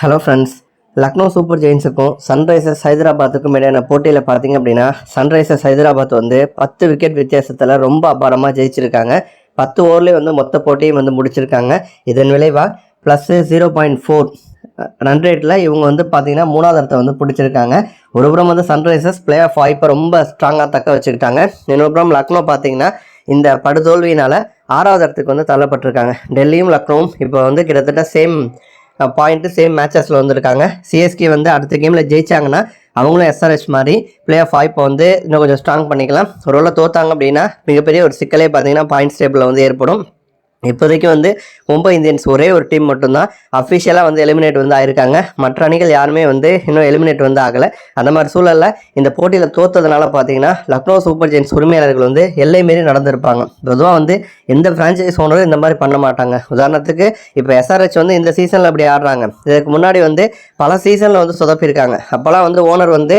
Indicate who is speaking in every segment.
Speaker 1: Hello friends Lucknow super ஜெயின்ஸுக்கும் Sunrisers ஹைதராபாத்துக்கும் இடையான போட்டியில் பார்த்தீங்க அப்படின்னா சன்ரைசர்ஸ் ஹைதராபாத் வந்து பத்து விக்கெட் வித்தியாசத்தில் ரொம்ப அபாரமாக ஜெயிச்சிருக்காங்க. பத்து ஓவர்லேயே வந்து மொத்த போட்டியும் வந்து முடிச்சிருக்காங்க. இதன் விளைவாக plus zero point four run ரேட்டில் இவங்க வந்து பார்த்தீங்கன்னா மூணாவது இடத்த வந்து பிடிச்சிருக்காங்க. ஒரு புறம் வந்து சன்ரைசர்ஸ் பிளே ஆஃப் வாய்ப்பை ரொம்ப ஸ்ட்ராங்காக தக்க வச்சுக்கிட்டாங்க இன்னொரு புறம் லக்னோ பார்த்தீங்கன்னா இந்த படுதோல்வியினால் ஆறாவது இடத்துக்கு வந்து தள்ளப்பட்டிருக்காங்க. டெல்லியும் லக்னோவும் இப்போ வந்து கிட்டத்தட்ட சேம் பாயிண்ட்டு சேம் மேட்சஸில் வந்திருக்காங்க. சிஎஸ்கே வந்து அடுத்த கேமில் ஜெயிச்சாங்கன்னா அவங்களும் எஸ்ஆர்எஸ் மாதிரி பிளே ஆஃப் வாய்ப்பை வந்து இன்னும் கொஞ்சம் ஸ்ட்ராங் பண்ணிக்கலாம். ஒரு வேளை தோத்தாங்க அப்படின்னா மிகப்பெரிய ஒரு சிக்கலே பார்த்தீங்கன்னா பாயிண்ட்ஸ் டேபிளில் வந்து ஏற்படும். இப்போதைக்கு வந்து மும்பை இந்தியன்ஸ் ஒரே ஒரு டீம் மட்டும்தான். அஃபிஷியலாக வந்து எலிமினேட் வந்து ஆயிருக்காங்க. மற்ற அணிகள் யாருமே வந்து இன்னும் எலிமினேட் வந்து ஆகலை. அந்த மாதிரி சூழலில் இந்த போட்டியில் தோத்ததுனால பார்த்தீங்கன்னா லக்னோ சூப்பர் ஜெயின்ஸ் உரிமையாளர்கள் வந்து எல்லை மாரி நடந்திருப்பாங்க. பொதுவாக வந்து எந்த ஃப்ரான்ச்சைஸ் ஓனரும் இந்த மாதிரி பண்ண மாட்டாங்க. உதாரணத்துக்கு இப்போ எஸ்ஆர்ஹெச் வந்து இந்த சீசனில் அப்படி ஆடுறாங்க. இதுக்கு முன்னாடி வந்து பல சீசனில் வந்து சொதப்பியிருக்காங்க. அப்போல்லாம் வந்து ஓனர் வந்து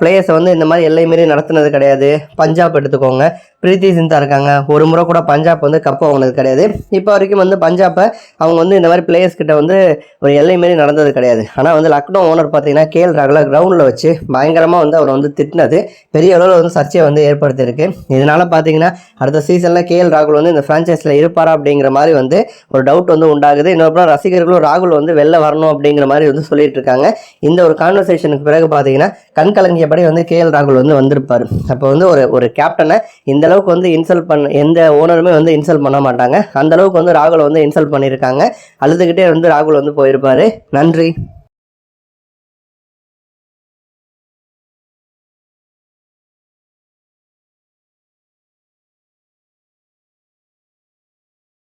Speaker 1: பிளேயர்ஸை வந்து இந்த மாதிரி எல்லை மாரி நடத்துனது கிடையாது. பஞ்சாப் எடுத்துக்கோங்க. பிரீத்தி சிந்தா இருக்காங்க. ஒரு முறை கூட பஞ்சாப் வந்து கப் வாங்கினது கிடையாது. இப்போ வரைக்கும் வந்து பஞ்சாப்பை அவங்க வந்து இந்த மாதிரி பிளேயர்ஸ் கிட்ட வந்து ஒரு எல்லை மாரி நடந்தது கிடையாது. ஆனால் வந்து லக்னோ ஓனர் பார்த்தீங்கன்னா கேஎல் ராகுல கிரவுண்டில் வச்சு பயங்கரமாக வந்து அவரை வந்து திட்டினது. பெரிய அளவில் வந்து சர்ச்சையை வந்து ஏற்படுத்தியிருக்கு. இதனால பார்த்தீங்கன்னா அடுத்த சீசனில் கேஎல் ராகுல் வந்து இந்த ஃப்ரான்ச்சைஸில் இருப்பாரா அப்படிங்கிற மாதிரி வந்து ஒரு டவுட் வந்து உண்டாகுது. இன்னொரு ரசிகர்களும் ராகுல் வந்து வெளில வரணும் அப்படிங்கிற மாதிரி வந்து சொல்லிட்டு இருக்காங்க. இந்த ஒரு கான்வர்சேஷனுக்கு பிறகு பார்த்தீங்கன்னா கண் கலங்கியபடி வந்து கேஎல் ராகுல் வந்து வந்திருப்பார். அப்போ வந்து ஒரு ஒரு கேப்டனை இந்த அளவுக்கு வந்து இன்சல்ட் பண்ண எந்த ஓனருமே வந்து இன்சல்ட் பண்ண மாட்டாங்க. அந்த அளவுக்கு வந்து ராகுல் வந்து இன்சல்ட் பண்ணியிருக்காங்க. அழுதுகிட்டே வந்து ராகுல் வந்து போயிருப்பாரு. நன்றி.